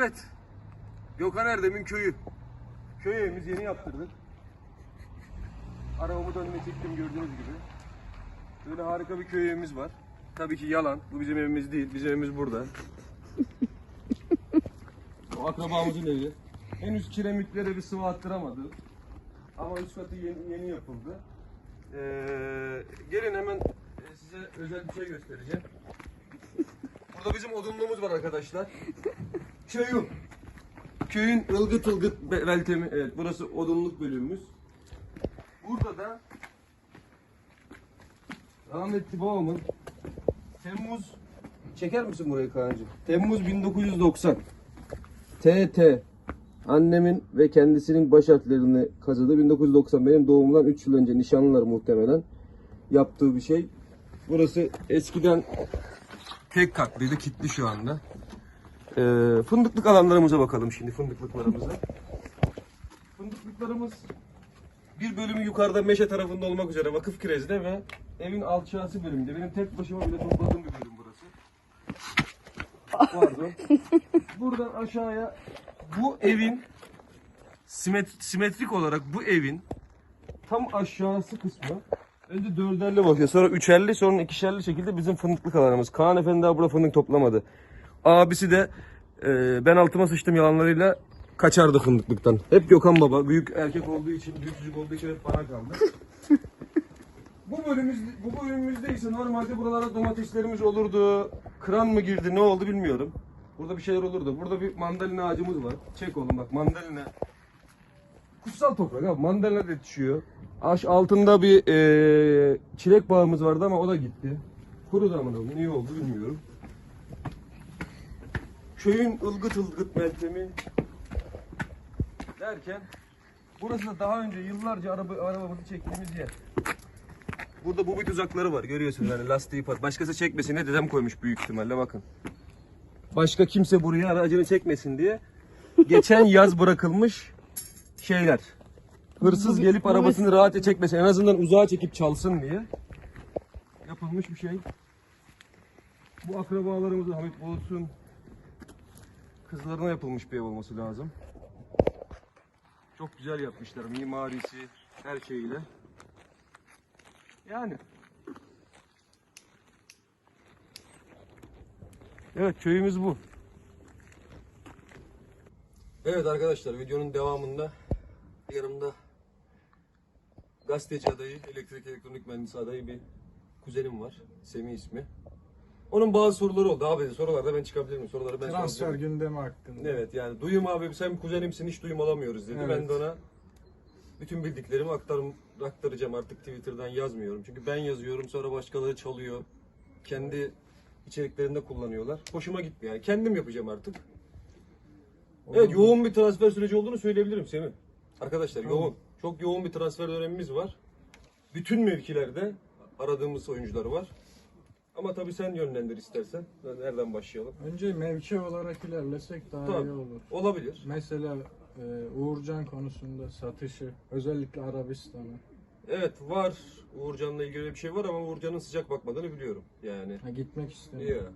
Evet. Gökhan Erdem'in köyü. Köy evimiz yeni yaptırdık. Arabamı da önüne çektim gördüğünüz gibi. Böyle harika bir köy evimiz var. Tabii ki yalan. Bu bizim evimiz değil. Bizim evimiz burada. o akrabamızın evi. Henüz kiremitlere bir sıvı attıramadı. Ama üst katı yeni, yeni yapıldı. Ee, gelin hemen e, size özel bir şey göstereceğim. Burada bizim odunluğumuz var arkadaşlar. Köyüm. Köyün ılgıt ılgıt be- beltemi. Evet burası odunluk bölümümüz. Burada da rahmetli babamın Temmuz çeker misin burayı Kaan'cığım? Temmuz 1990 TT annemin ve kendisinin baş harflerini kazıdı. 1990 benim doğumumdan 3 yıl önce nişanlılar muhtemelen yaptığı bir şey. Burası eskiden tek katlıydı, kilitli şu anda. Ee, fındıklık alanlarımıza bakalım şimdi fındıklıklarımıza. Fındıklıklarımız bir bölümü yukarıda meşe tarafında olmak üzere vakıf kirezde ve evin alçağısı bölümünde. Benim tek başıma bile topladığım bir bölüm burası. Pardon. Buradan aşağıya bu evin simet- simetrik olarak bu evin tam aşağısı kısmı önce dörderli bakıyor sonra üçerli sonra ikişerli şekilde bizim fındıklık alanımız. Kaan Efendi daha burada fındık toplamadı. Abisi de e, ben altıma sıçtım yalanlarıyla kaçardı fındıklıktan. Hep Gökhan Baba büyük erkek olduğu için büyük çocuk olduğu için hep bana kaldı. bu bölümümüz bu bölümümüzde ise normalde buralara domateslerimiz olurdu. Kıran mı girdi ne oldu bilmiyorum. Burada bir şeyler olurdu. Burada bir mandalina ağacımız var. Çek oğlum bak mandalina. Kutsal toprak abi mandalina da yetişiyor. Aş altında bir eee, çilek bağımız vardı ama o da gitti. Kuru da mı iyi oldu bilmiyorum. Köyün ılgıt ılgıt meltemi derken burası da daha önce yıllarca araba arabamızı çektiğimiz yer. Burada bu bir tuzakları var görüyorsunuz hani lastiği pat. Başkası çekmesin diye dedem koymuş büyük ihtimalle bakın. Başka kimse buraya aracını çekmesin diye geçen yaz bırakılmış şeyler. Hırsız gelip arabasını rahatça çekmesin. En azından uzağa çekip çalsın diye yapılmış bir şey. Bu akrabalarımızın Hamit Bulut'un kızlarına yapılmış bir ev olması lazım. Çok güzel yapmışlar mimarisi her şeyiyle. Yani. Evet köyümüz bu. Evet arkadaşlar videonun devamında yanımda gazeteci adayı, elektrik elektronik mühendisi adayı bir kuzenim var. Semih ismi. Onun bazı soruları oldu. Abi dedi, sorularda ben çıkabilir miyim? Soruları ben Transfer soracağım. gündemi hakkında. Evet yani duyum abi sen kuzenimsin hiç duyum alamıyoruz dedi. Ben Evet. de ona bütün bildiklerimi aktarım, aktaracağım artık Twitter'dan yazmıyorum. Çünkü ben yazıyorum sonra başkaları çalıyor. Kendi içeriklerinde kullanıyorlar. Hoşuma gitmiyor yani. Kendim yapacağım artık. Evet yoğun bir transfer süreci olduğunu söyleyebilirim Semih. Arkadaşlar Tamam. yoğun. Çok yoğun bir transfer dönemimiz var. Bütün mevkilerde aradığımız oyuncular var. Ama tabii sen yönlendir istersen. Nereden başlayalım? Önce mevki olarak ilerlesek daha Tabii. iyi olur. Olabilir. Mesela e, Uğurcan konusunda satışı, özellikle Arabistan'a. Evet var. Uğurcan'la ilgili bir şey var ama Uğurcan'ın sıcak bakmadığını biliyorum. Yani. Ha, gitmek istemiyor. Ya.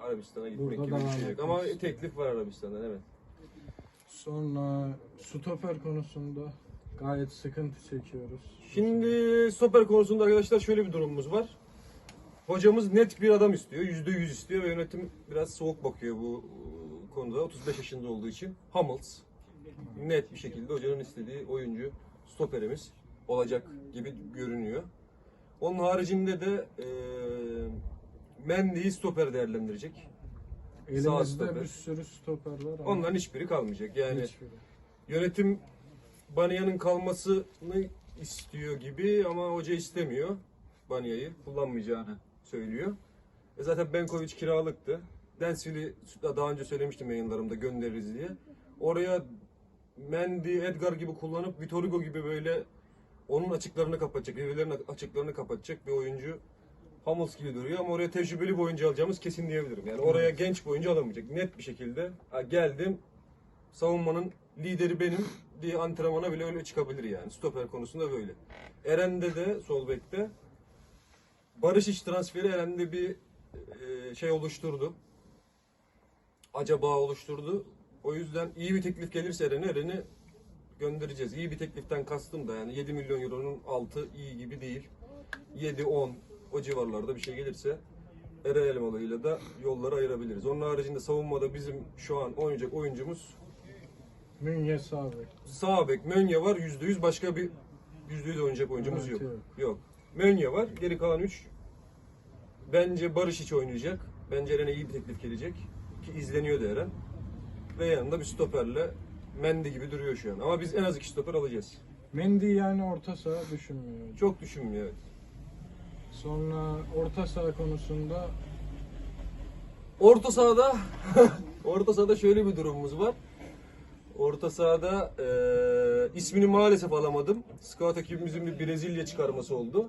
Arabistan'a gitmek Burada gibi bir şey yok. etmek Ama istiyor. teklif var Arabistan'dan evet. Sonra stoper konusunda gayet sıkıntı çekiyoruz. Şimdi stoper konusunda arkadaşlar şöyle bir durumumuz var. Hocamız net bir adam istiyor. Yüzde yüz istiyor ve yönetim biraz soğuk bakıyor bu e, konuda. 35 yaşında olduğu için. Hummels net bir şekilde hocanın istediği oyuncu stoperimiz olacak gibi görünüyor. Onun haricinde de e, Mendy'yi stoper değerlendirecek. Elimizde stoper. bir sürü stoper var ama Onların hiçbiri kalmayacak. Yani hiçbiri. Yönetim Banya'nın kalmasını istiyor gibi ama hoca istemiyor. Banya'yı kullanmayacağını söylüyor. E zaten Benkovic kiralıktı. Densville'i daha önce söylemiştim yayınlarımda göndeririz diye. Oraya Mendy, Edgar gibi kullanıp Vitor Hugo gibi böyle onun açıklarını kapatacak, birbirlerinin açıklarını kapatacak bir oyuncu Hummels gibi duruyor ama oraya tecrübeli bir oyuncu alacağımız kesin diyebilirim. Yani oraya genç bir oyuncu alamayacak. Net bir şekilde ha, geldim savunmanın lideri benim diye antrenmana bile öyle çıkabilir yani. Stoper konusunda böyle. Eren'de de sol bekte Barış iş transferi Eren'de bir e, şey oluşturdu. Acaba oluşturdu. O yüzden iyi bir teklif gelirse Eren'e Eren'i göndereceğiz. İyi bir tekliften kastım da yani 7 milyon euronun altı iyi gibi değil. 7-10 o civarlarda bir şey gelirse Eren Elmalı'yla da yolları ayırabiliriz. Onun haricinde savunmada bizim şu an oynayacak oyuncumuz Münye Sabek. sağ bek Mönye var %100 başka bir %100 oynayacak oyuncumuz yok. Evet, yok. Mönye var. Geri kalan 3 bence Barış hiç oynayacak. Bence Eren'e iyi bir teklif gelecek. Ki izleniyor da Eren. Ve yanında bir stoperle Mendy gibi duruyor şu an. Ama biz en az iki stoper alacağız. Mendy yani orta saha düşünmüyor. Çok düşünmüyor evet. Sonra orta saha konusunda Orta sahada orta sahada şöyle bir durumumuz var. Orta sahada eee, ismini maalesef alamadım. Scout ekibimizin bir Brezilya çıkarması oldu.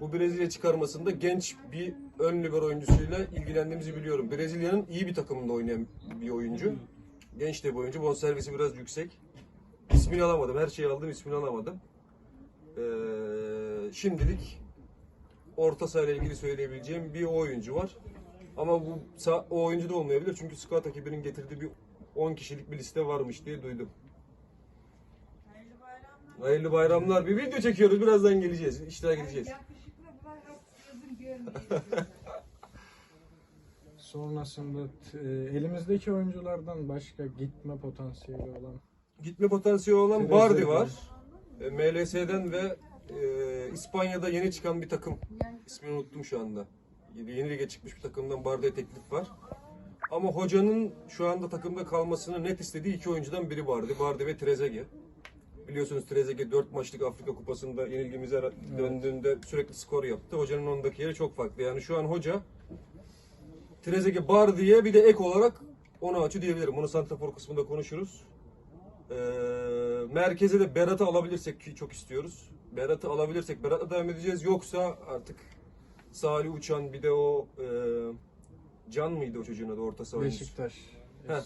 Bu Brezilya çıkarmasında genç bir ön libero oyuncusuyla ilgilendiğimizi biliyorum. Brezilya'nın iyi bir takımında oynayan bir oyuncu. Genç de bir oyuncu. Bonservisi biraz yüksek. İsmini alamadım. Her şeyi aldım, ismini alamadım. Eee, şimdilik orta saha ile ilgili söyleyebileceğim bir oyuncu var. Ama bu o oyuncu da olmayabilir çünkü scout ekibinin getirdiği bir 10 kişilik bir liste varmış diye duydum. Hayırlı bayramlar. Bir video çekiyoruz. Birazdan geleceğiz. İştirak edeceğiz. sonrasında t- e, elimizdeki oyunculardan başka gitme potansiyeli olan Gitme potansiyeli olan. Bardi var. E, MLS'den ve e, İspanya'da yeni çıkan bir takım. İsmini unuttum şu anda. Yeni lige çıkmış bir takımdan Bardi'ye teklif var. Ama hocanın şu anda takımda kalmasını net istediği iki oyuncudan biri Bardi. Bardi ve Trezeguet. Biliyorsunuz Trezeguet 4 maçlık Afrika Kupası'nda yenilgimize döndüğünde sürekli skor yaptı. Hocanın ondaki yeri çok farklı. Yani şu an hoca Trezeguet Bardi'ye bir de ek olarak onu açı diyebilirim. Bunu santrafor kısmında konuşuruz. Ee, merkeze de Berat'ı alabilirsek ki çok istiyoruz. Berat'ı alabilirsek Berat'la devam edeceğiz. Yoksa artık Salih Uçan bir de o e, Can mıydı o çocuğun adı orta saha? Beşiktaş Heh.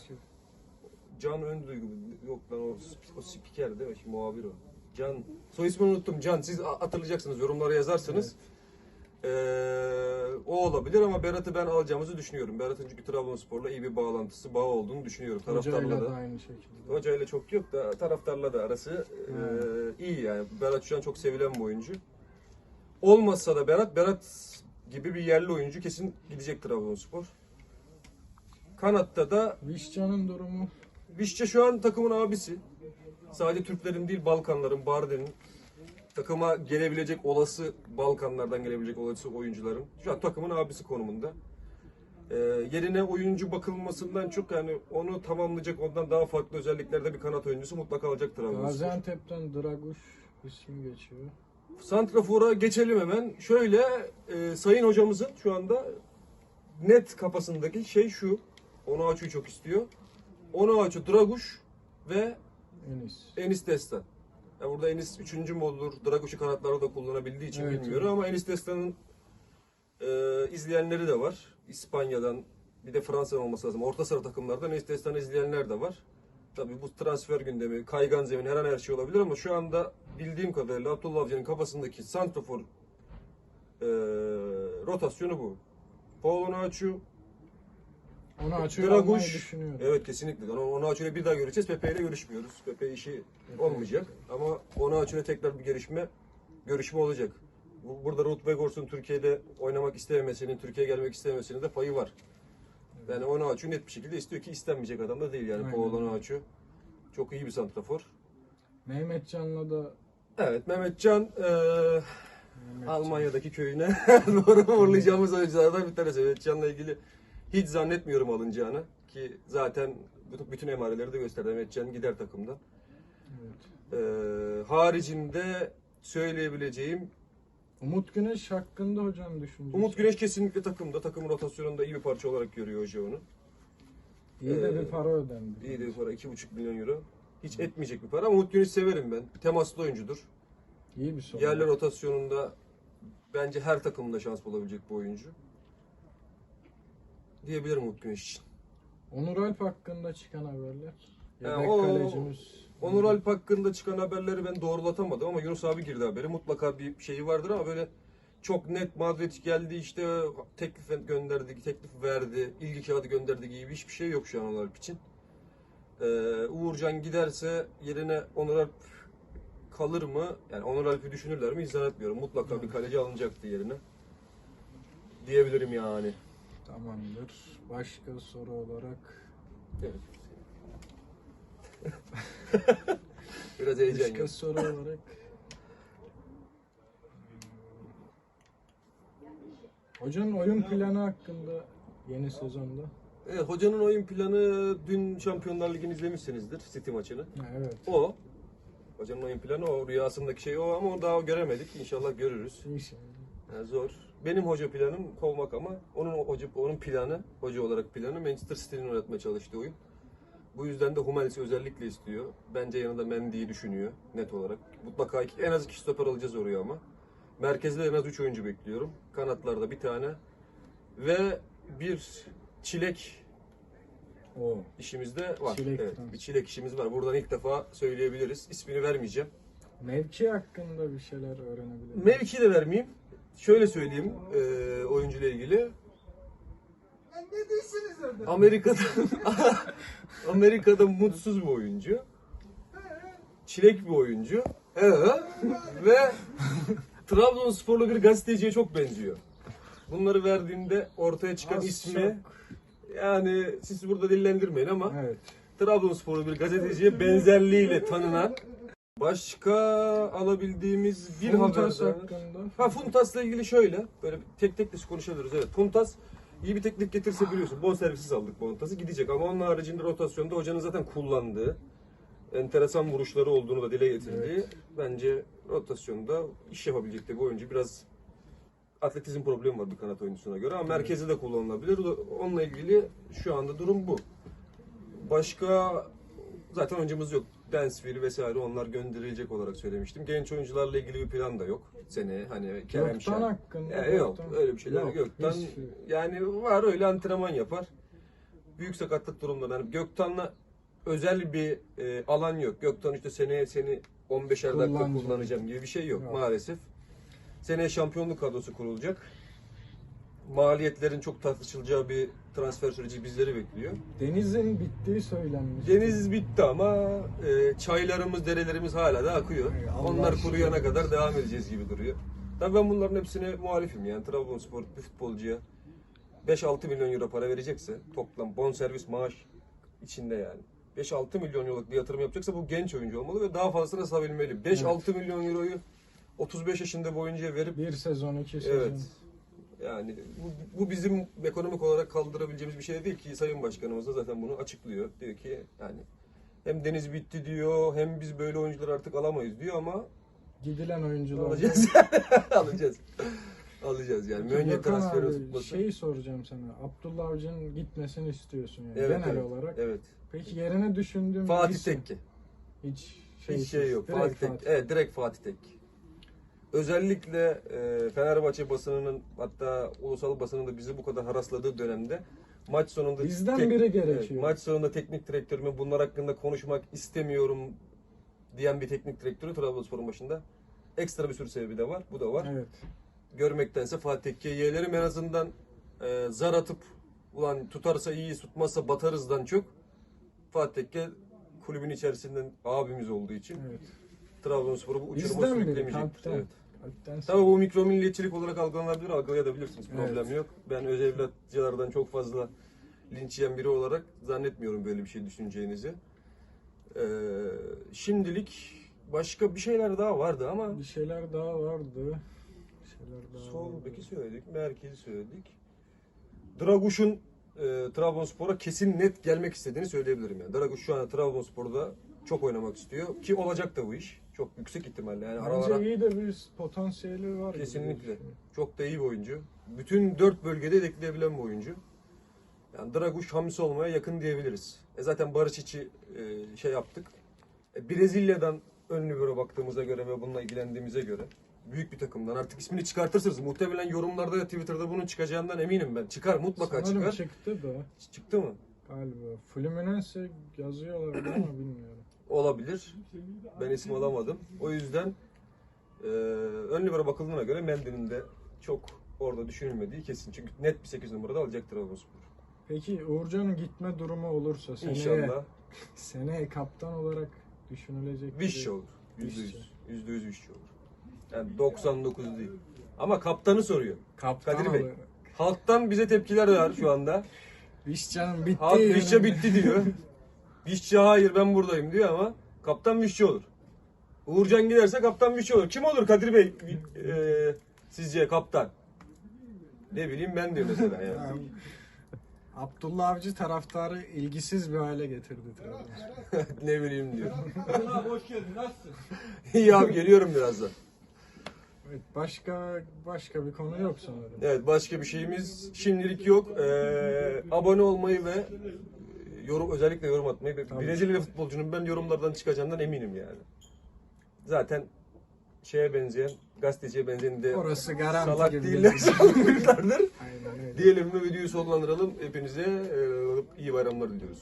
Can Önduygu yok lan o, o spiker değil mi? Şimdi muhabir o. Can. Soy ismini unuttum. Can. Siz hatırlayacaksınız. Yorumlara yazarsınız. Ee, o olabilir ama Berat'ı ben alacağımızı düşünüyorum. Berat'ın çünkü Trabzonspor'la iyi bir bağlantısı, bağı olduğunu düşünüyorum. Taraftarla hocayla da. da aynı şekilde. Hocayla çok yok da taraftarla da arası e, iyi yani. Berat şu an çok sevilen bir oyuncu. Olmazsa da Berat, Berat gibi bir yerli oyuncu kesin gidecek Trabzonspor. Kanatta da Vişcan'ın durumu Vişça şu an takımın abisi. Sadece Türklerin değil Balkanların, Barden'in takıma gelebilecek olası Balkanlardan gelebilecek olası oyuncuların şu an takımın abisi konumunda. Ee, yerine oyuncu bakılmasından çok yani onu tamamlayacak ondan daha farklı özelliklerde bir kanat oyuncusu mutlaka alacaktır. Gaziantep'ten Draguş ismi geçiyor. Santrafor'a geçelim hemen. Şöyle e, sayın hocamızın şu anda net kafasındaki şey şu. Onu açıyı çok istiyor. Onu açı Draguş ve Enis. Enis Destan. Ya burada Enis üçüncü mü olur? Draguş'u kanatlarda da kullanabildiği için Evet, bilmiyorum evet. ama Enis Destan'ın e, izleyenleri de var. İspanya'dan bir de Fransa'dan olması lazım. Orta sıra takımlardan Enis Destan'ı izleyenler de var. Tabii bu transfer gündemi, kaygan zemin her an her şey olabilir ama şu anda bildiğim kadarıyla Abdullah Avcı'nın kafasındaki santrafor e, rotasyonu bu. Paul Onuachu, Onu açıyor almayı Draguş. düşünüyorum. Evet kesinlikle. Onu, onu açıyla bir daha göreceğiz. Pepe ile görüşmüyoruz. Pepe işi olmayacak. Ama onu açıyla tekrar bir görüşme görüşme olacak. Bu- Burada Ruth Wegors'un Türkiye'de oynamak istememesinin, Türkiye'ye gelmek istememesinin de payı var. Yani onu açıyor net bir şekilde istiyor ki istenmeyecek adam da değil yani. Aynen öyle. Onuachu. Çok iyi bir santrafor. Mehmet Can'la da Evet Mehmetcan eee Almanya'daki köyüne doğru uğurlayacağımız oyunculardan bir tanesi. Mehmetcan'la ilgili hiç zannetmiyorum alınacağını. Ki zaten bütün- emareleri de gösterdi. Mehmetcan gider takımdan. Can. Evet. Ee, haricinde söyleyebileceğim Umut Güneş hakkında hocam düşüncesi. Umut Güneş kesinlikle takımda. Takımın rotasyonunda iyi bir parça olarak görüyor hoca onu. İyi de Ee, bir para ödendi. İyi de bir para. 2,5 milyon euro. Hiç etmeyecek bir para ama Umut Güneş'i severim ben. Temaslı oyuncudur. İyi bir soru. Yerli rotasyonunda bence her takımda şans bulabilecek bu oyuncu. Diyebilirim Umut Güneş için. Onur Alp hakkında çıkan haberler. Ya Yedek o- kalecimiz. Onur Alp hakkında çıkan haberleri ben doğrulatamadım ama Yunus abi girdi haberi. Mutlaka bir şeyi vardır ama böyle çok net Madrid geldi işte teklif gönderdi, teklif verdi, ilgi kağıdı gönderdi gibi hiçbir şey yok şu an Onur Alp için. Ee, Uğurcan giderse yerine Onur Alp kalır mı? Yani Onur Alp'i düşünürler mi? Hiç zannetmiyorum. Mutlaka bir kaleci alınacaktı yerine. Diyebilirim yani. Tamamdır. Başka soru olarak Evet. Biraz heyecan başka yok. soru olarak Hocanın oyun planı hakkında yeni sezonda. Evet, hocanın oyun planı dün Şampiyonlar Ligi'ni izlemişsinizdir City maçını. Ha, evet. O. Hocanın oyun planı o. Rüyasındaki şey o ama onu daha göremedik. İnşallah görürüz. İnşallah. Yani zor. Benim hoca planım kovmak ama onun hoca onun planı, hoca olarak planı Manchester City'nin oynatmaya çalıştığı oyun. Bu yüzden de Hummels'i özellikle istiyor. Bence yanında Mendy'yi düşünüyor net olarak. Mutlaka iki, en az iki stoper alacağız oraya ama. Merkezde en az 3 oyuncu bekliyorum. Kanatlarda bir tane. Ve bir çilek O. işimizde var. Çilek evet, transfer. bir çilek işimiz var. Buradan ilk defa söyleyebiliriz. İsmini vermeyeceğim. Mevki hakkında bir şeyler öğrenebilir miyim? Mevki de vermeyeyim. Şöyle söyleyeyim e, oyuncuyla ilgili. Ne diyorsunuz orada? Amerika'da Amerika'da mutsuz bir oyuncu. Çilek bir oyuncu. He. Ve Trabzonsporlu bir gazeteciye çok benziyor. Bunları verdiğinde ortaya çıkan Az ismi yani siz burada dillendirmeyin ama Evet. Trabzonsporlu bir gazeteciye benzerliğiyle tanınan başka alabildiğimiz bir Funtas haber daha- hakkında. Ha Funtas'la ilgili şöyle, böyle tek tek de konuşabiliriz. Evet, Funtas iyi bir teklif getirse biliyorsun. Bon servisiz aldık Funtas'ı gidecek ama onun haricinde rotasyonda hocanın zaten kullandığı enteresan vuruşları olduğunu da dile getirdiği Evet. bence rotasyonda iş yapabilecek de bir oyuncu. Biraz atletizm problemi var bir kanat oyuncusuna göre ama merkezi de kullanılabilir. Onunla ilgili şu anda durum bu. Başka zaten oyuncumuz yok. Dansville vesaire onlar gönderilecek olarak söylemiştim. Genç oyuncularla ilgili bir plan da yok. Seneye hani Kerem Gökten Şen. hakkında. Ya yok Gökten- öyle bir şeyler Yok, Gökten hiç- yani var öyle antrenman yapar. Büyük sakatlık durumları. Yani Gökten'le özel bir e, alan yok. Gökten işte seneye seni 15'er dakika Kullanacağım. kullanacağım gibi bir şey yok, Yok. maalesef. Seneye şampiyonluk kadrosu kurulacak. Maliyetlerin çok tartışılacağı bir transfer süreci bizleri bekliyor. Deniz'in bittiği söylenmiş. Deniz bitti ama e, çaylarımız, derelerimiz hala da akıyor. Evet, Allah Onlar kuruyana kadar devam edeceğiz gibi duruyor. Tabii ben bunların hepsine muhalifim yani. Trabzonspor bir futbolcuya 5-6 milyon euro para verecekse toplam bonservis maaş içinde yani. 5-6 milyon euroluk bir yatırım yapacaksa bu genç oyuncu olmalı ve daha fazlasını satabilmeli. 5-6 milyon euroyu 35 yaşında bir oyuncuya verip Bir sezon, iki sezon. Evet. Yani bu, bu bizim ekonomik olarak kaldırabileceğimiz bir şey değil ki Sayın Başkanımız da zaten bunu açıklıyor. Diyor ki yani hem deniz bitti diyor hem biz böyle oyuncular artık alamayız diyor ama Gidilen oyuncular. alacağız. alacağız. alacağız yani. Mönye Gökhan transferi abi, tutması. Şeyi soracağım sana. Abdullah Avcı'nın gitmesini istiyorsun yani Evet, genel evet, olarak. Evet. Peki yerine düşündüğüm Fatih isim- Tekke. Hiç şey, Hiç şey yok. direkt Fatih Tekke. Evet direkt Fatih Tekke. Özellikle e, Fenerbahçe basınının hatta ulusal basının da bizi bu kadar harasladığı dönemde maç sonunda Bizden tek- biri gerekiyor. maç sonunda teknik direktörüme bunlar hakkında konuşmak istemiyorum diyen bir teknik direktörü Trabzonspor'un başında. Ekstra bir sürü sebebi de var. Bu da var. Evet. Görmektense Fatih Tekke'ye yeğlerim en azından e, zar atıp ulan tutarsa iyi tutmazsa batarızdan çok Fatih Tekke kulübün içerisinden abimiz olduğu için Evet. Trabzonspor'u bu uçuruma sürüklemeyecektir. Evet. Tabii bu mikro milliyetçilik olarak algılanabilir, algılayabilirsiniz. Evet. Problem yok. Ben öz evlatçılardan çok fazla linç yiyen biri olarak zannetmiyorum böyle bir şey düşüneceğinizi. Ee, şimdilik başka bir şeyler daha vardı ama Bir şeyler daha vardı. Bir şeyler daha sol beki söyledik, merkezi söyledik. Draguş'un e, Trabzonspor'a kesin net gelmek istediğini söyleyebilirim yani. Draguş şu an Trabzonspor'da çok oynamak istiyor ki olacak da bu iş. Çok yüksek ihtimalle yani Bence aralara iyi de bir potansiyeli var. gibi Kesinlikle. düşünüyorum. Çok da iyi bir oyuncu. Bütün dört bölgede hedefleyebilen bir oyuncu. Yani Draguş hamsi olmaya yakın diyebiliriz. E zaten Barış içi e, şey yaptık. E, Brezilya'dan ön libero baktığımıza göre ve bununla ilgilendiğimize göre büyük bir takımdan artık ismini çıkartırsınız. Muhtemelen yorumlarda Twitter'da bunun çıkacağından eminim ben. Çıkar mutlaka Sanırım çıkar. çıktı da Çıktı mı? galiba. Fluminense yazıyorlar ama bilmiyorum. Olabilir. Ben isim alamadım. O yüzden e, ön libero bakıldığına göre Mendy'nin de çok orada düşünülmediği kesin. Çünkü net bir 8 numarada alacak Trabzonspor. Peki Uğurcan'ın gitme durumu olursa seneye, İnşallah. seneye kaptan olarak düşünülecek Vişçi olur. Yüzde Vişçi. yüz. Yüzde yüz Vişçi olur. Yani 99 değil. Ama kaptanı soruyor. Kaptan Kadir Bey. olarak. Halktan bize tepkiler var şu anda. Vişcan'ın bitti. Halk yönünde. bitti diyor. Vişçe hayır ben buradayım diyor ama kaptan Vişçe olur. Uğurcan giderse kaptan Vişçe olur. Kim olur Kadir Bey e, sizce kaptan? Ne bileyim ben diyor mesela yani. Abdullah Avcı taraftarı ilgisiz bir hale getirdi ne bileyim diyor. Abi hoş geldin. Nasılsın? İyi abi geliyorum birazdan. Evet, başka başka bir konu yok sanırım. Evet başka bir şeyimiz şimdilik yok. Ee, abone olmayı ve yorum özellikle yorum atmayı Tabii. Brezilya futbolcunun ben yorumlardan çıkacağından eminim yani. Zaten şeye benzeyen, gazeteciye benzeyen de Orası garanti salak gibi. değiller, salaklardır. Aynen öyle. Diyelim ve videoyu sonlandıralım. Hepinize e, iyi bayramlar diliyoruz.